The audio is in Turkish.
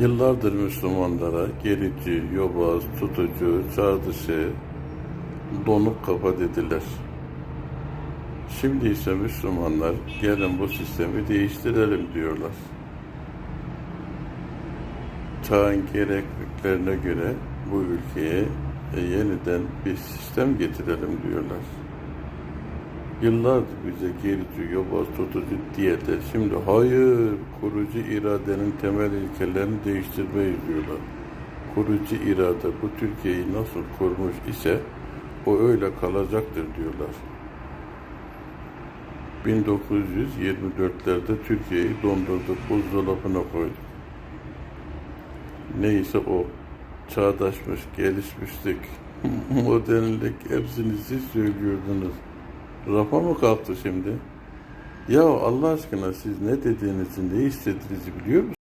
Yıllardır Müslümanlara gerici, yobaz, tutucu, çağ dışı, donuk kafa dediler. Şimdi ise Müslümanlar gelin bu sistemi değiştirelim diyorlar. Çağın gerekliliklerine göre bu ülkeye yeniden bir sistem getirelim diyorlar. Yıllardır bize gerici, yobaz, tutucu diyeler. Şimdi hayır, kurucu iradenin temel ilkelerini değiştirmeyiz diyorlar. Kurucu irade bu Türkiye'yi nasıl kurmuş ise o öyle kalacaktır diyorlar. 1924'lerde Türkiye'yi dondurduk, buzdolabına koyduk. Neyse o çağdaşmış, gelişmişlik, modernlik hepsini siz söylüyordunuz. Rafa mı kalktı şimdi? Ya Allah aşkına siz ne dediğinizi, ne istediğinizi biliyor musunuz?